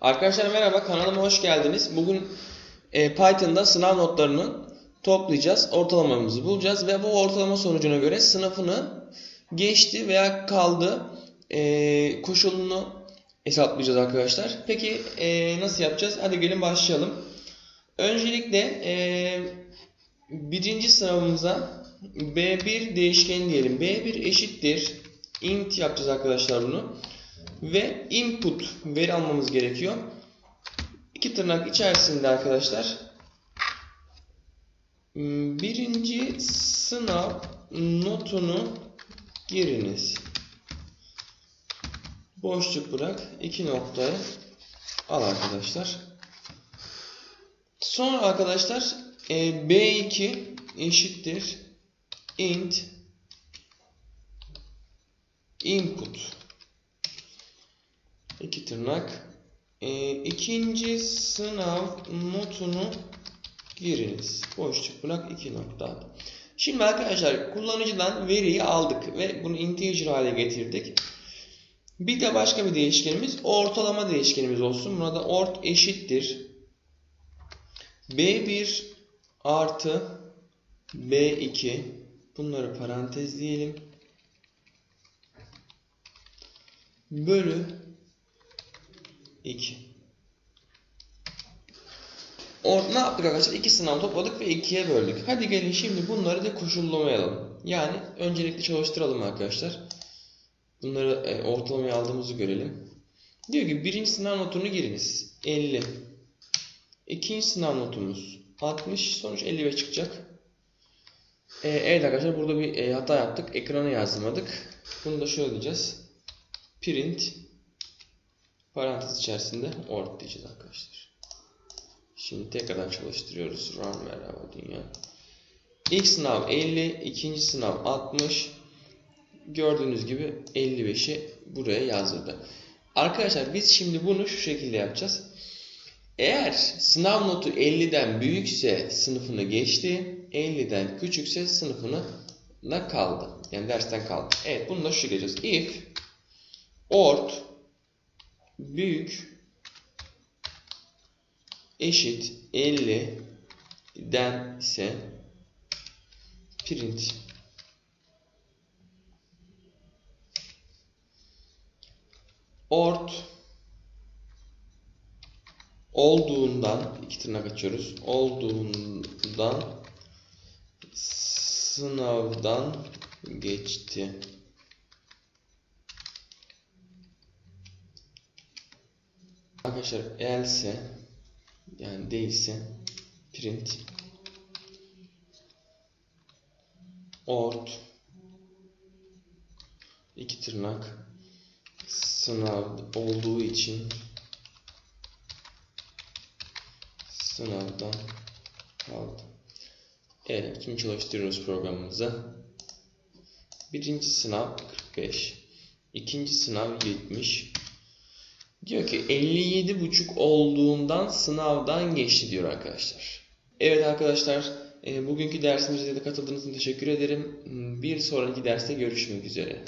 Arkadaşlar merhaba kanalıma hoş geldiniz. Bugün e, Python'da sınav notlarını toplayacağız. Ortalamamızı bulacağız ve bu ortalama sonucuna göre sınıfını geçti veya kaldı e, koşulunu hesaplayacağız arkadaşlar. Peki e, nasıl yapacağız? Hadi gelin başlayalım. Öncelikle e, birinci sınavımıza B1 değişkeni diyelim. B1 eşittir int yapacağız arkadaşlar bunu. Ve input veri almamız gerekiyor. İki tırnak içerisinde arkadaşlar birinci sınav notunu giriniz. Boşluk bırak. iki noktayı al arkadaşlar. Sonra arkadaşlar e, B2 eşittir int input tırnak e, ikinci sınav notunu giriniz. Boşluk bırak iki nokta. Şimdi arkadaşlar kullanıcıdan veriyi aldık ve bunu integer hale getirdik. Bir de başka bir değişkenimiz ortalama değişkenimiz olsun. Buna da ort eşittir. B1 artı B2 bunları parantezleyelim. Bölü 2. Or ne yaptık arkadaşlar? İki sınav topladık ve ikiye böldük. Hadi gelin şimdi bunları da koşullamayalım. Yani öncelikle çalıştıralım arkadaşlar. Bunları e, ortalamaya aldığımızı görelim. Diyor ki birinci sınav notunu giriniz. 50. İkinci sınav notumuz 60. Sonuç 55 çıkacak. E, evet arkadaşlar burada bir e, hata yaptık. Ekrana yazmadık. Bunu da şöyle diyeceğiz. Print parantez içerisinde ort diyeceğiz arkadaşlar. Şimdi tekrardan çalıştırıyoruz. Run merhaba dünya. İlk sınav 50, ikinci sınav 60. Gördüğünüz gibi 55'i buraya yazdırdı. Arkadaşlar biz şimdi bunu şu şekilde yapacağız. Eğer sınav notu 50'den büyükse sınıfını geçti, 50'den küçükse sınıfını da kaldı. Yani dersten kaldı. Evet bunu da şu şekilde yapacağız. If ort büyük eşit 50'den ise print ort olduğundan iki tırnak açıyoruz. Olduğundan sınavdan geçti. Arkadaşlar else yani değilse print ort iki tırnak sınav olduğu için sınavdan kaldı. Evet, şimdi çalıştırıyoruz programımızı. Birinci sınav 45, ikinci sınav 70. Diyor ki 57.5 olduğundan sınavdan geçti diyor arkadaşlar. Evet arkadaşlar, e, bugünkü dersimize de katıldığınız için teşekkür ederim. Bir sonraki derste görüşmek üzere.